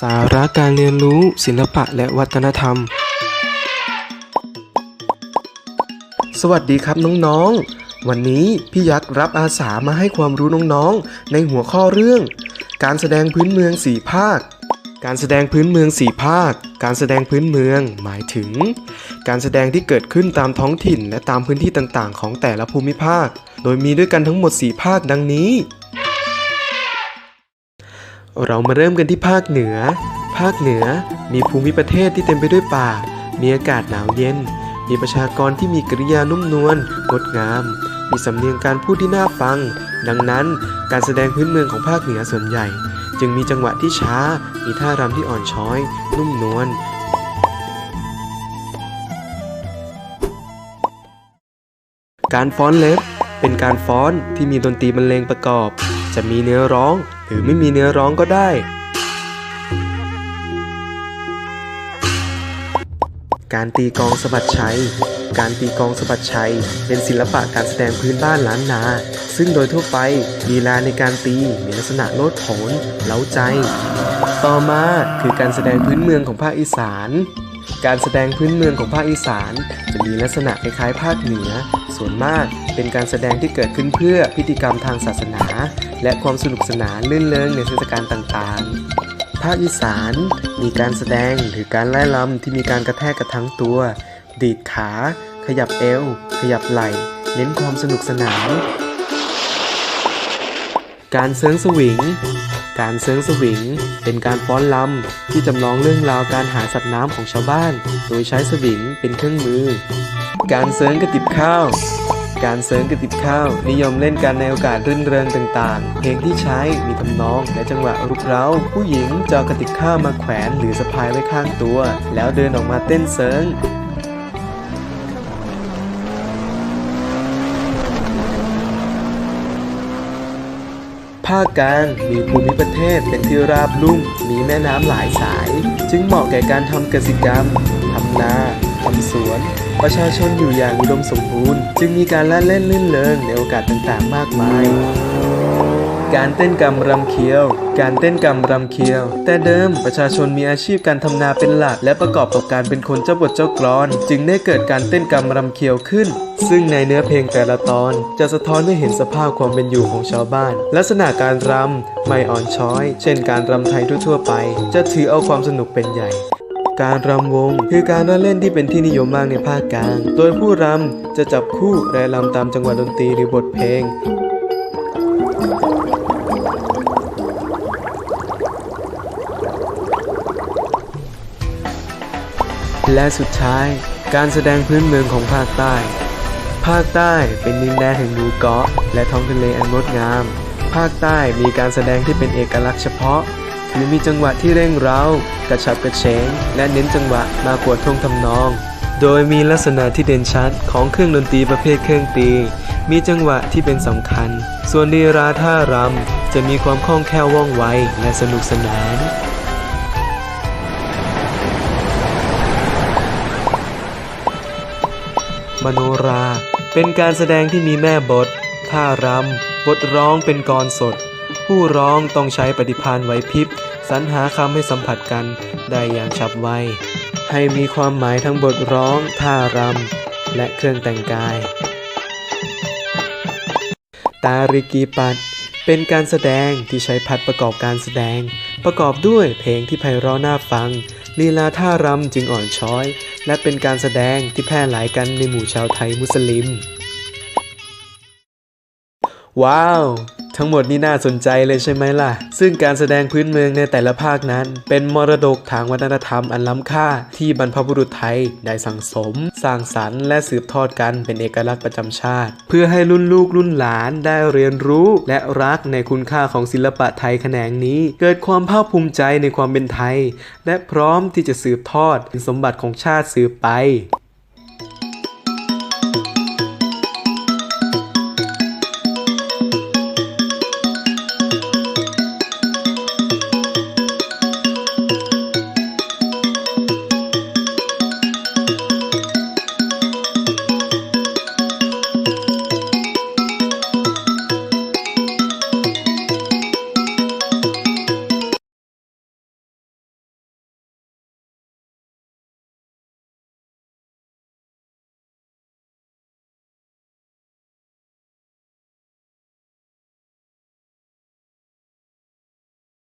สาระการเรียนรู้ศิลปะและวัฒนธรรม สวัสดีครับน้องๆ วันนี้พี่ยักษ์รับอาสามาให้ความรู้น้องๆ ในหัวข้อเรื่อง การแสดงพื้นเมืองสี่ภาค การแสดงพื้นเมืองสี่ภาค การแสดงพื้นเมืองหมายถึง การแสดงที่เกิดขึ้นตามท้องถิ่นและตามพื้นที่ต่างๆ ของแต่ละภูมิภาค โดยมีด้วยกันทั้งหมด 4 ภาคดังนี้ เรามาเริ่มกันที่ภาคเหนือ ภาคเหนือมีภูมิประเทศที่เต็มไปด้วยป่า มีอากาศหนาวเย็น มีประชากรที่มีกริยานุ่มนวลงดงาม มีสำเนียงการพูดที่น่าฟัง ดังนั้นการแสดงพื้นเมืองของภาคเหนือส่วนใหญ่ จึงมีจังหวะที่ช้า มีท่ารำที่อ่อนช้อย นุ่มนวลการฟ้อนเล็บ เป็นการฟ้อนที่มีดนตรีบรรเลงประกอบ จะมีเนื้อร้อง หรือไม่มีเนื้อร้องก็ได้ การตีกองสะบัดชัย การตีกองสะบัดชัย เป็นศิลปะการแสดงพื้นบ้านล้านนา ซึ่งโดยทั่วไปลีลาในการตีมีลักษณะโลดโผนเล้าใจ ต่อมาคือการแสดงพื้นเมืองของภาคอีสานการแสดงพื้นเมืองของภาคอีสานจะมีลักษณะคล้ายๆภาคเหนือ ส่วนมาก เป็นการแสดงที่เกิดขึ้นเพื่อพิธีกรรมทางศาสนา และความสนุกสนานลื่นเริงในเทศกาลต่างๆ ภาคอีสานมีการแสดงหรือการไล่ลำที่มีการกระแทกกระทั้งตัว ดีดขา ขยับเอว ขยับไหล่ เน้นความสนุกสนาน การเซิร์งสวิง การเซิงสวิง เป็นการฟ้อนลำที่จำลองเรื่องราวการหาสัตว์น้ำของชาวบ้าน โดยใช้สวิงเป็นเครื่องมือ การเซิงกระติบข้าวการเซิงกระติบข้าว นิยมเล่นกันในโอกาสรื่นเริงต่างๆ เพลงที่ใช้มีทำนองและจังหวะรุกเร้า ผู้หญิงจะเอกระติบข้าวมาแขวนหรือสะพายไว้ข้างตัว แล้วเดินออกมาเต้นเซิง ภาคกลางมีภูมิประเทศเป็นที่ราบลุ่ม มีแม่น้ำหลายสาย จึงเหมาะแก่การทำเกษตรกรรม ทำนาทำสวน ประชาชนอยู่อย่างอุดมสมบูรณ์ จึงมีการละเล่นลื่นเริงในโอกาสต่างๆ มากมายการเต้นกำรำเคียว การเต้นกำรำเคียว แต่เดิมประชาชนมีอาชีพการทำนาเป็นหลัก และประกอบกับการเป็นคนเจ้าบทเจ้ากลอน จึงได้เกิดการเต้นกำรำเคียวขึ้น ซึ่งในเนื้อเพลงแต่ละตอนจะสะท้อนให้เห็นสภาพความเป็นอยู่ของชาวบ้าน ลักษณะการรำไม่อ่อนช้อย เช่นการรำไทยทั่วๆไป จะถือเอาความสนุกเป็นใหญ่ การรำวงคือการเล่นที่เป็นที่นิยมมากในภาคกลาง โดยผู้รำจะจับคู่และรำตามจังหวะดนตรีหรือบทเพลงและสุดท้าย การแสดงพื้นเมืองของภาคใต้ ภาคใต้เป็นดินแดนแห่งหมู่เกาะ และท้องทะเลอันงดงาม ภาคใต้มีการแสดงที่เป็นเอกลักษณ์เฉพาะคือมีจังหวะที่เร่งเร้ากระฉับกระเฉง และเน้นจังหวะมากกว่าท่วงทำนอง โดยมีลักษณะที่เด่นชัดของเครื่องดนตรีประเภทเครื่องตีมีจังหวะที่เป็นสำคัญ ส่วนลีราท่ารำจะมีความคล่องแคล่วว่องไวและสนุกสนาน มโนรา เป็นการแสดงที่มีแม่บท ท่ารำ บทร้องเป็นกรสด ผู้ร้องต้องใช้ปฏิภาณไหวพริบสรรหาคำให้สัมผัสกันได้อย่างฉับไว ให้มีความหมายทั้งบทร้อง ท่ารำ และเครื่องแต่งกาย ตาริกีปัดเป็นการแสดงที่ใช้พัดประกอบการแสดง ประกอบด้วยเพลงที่ไพเราะน่าฟังลีลาท่ารำจึงอ่อนช้อย และเป็นการแสดงที่แพร่หลายกันในหมู่ชาวไทยมุสลิม ว้าว ทั้งหมดนี่น่าสนใจเลยใช่ไหมล่ะ ซึ่งการแสดงพื้นเมืองในแต่ละภาคนั้น เป็นมรดกทางวัฒนธรรมอันล้ำค่า ที่บรรพบุรุษไทยได้สั่งสม สร้างสรรค์และสืบทอดกันเป็นเอกลักษณ์ประจำชาติ เพื่อให้รุ่นลูกรุ่นหลานได้เรียนรู้และรักในคุณค่าของศิลปะไทยแขนงนี้ เกิดความภาคภูมิใจในความเป็นไทย และพร้อมที่จะสืบทอดเป็นสมบัติของชาติสืบไป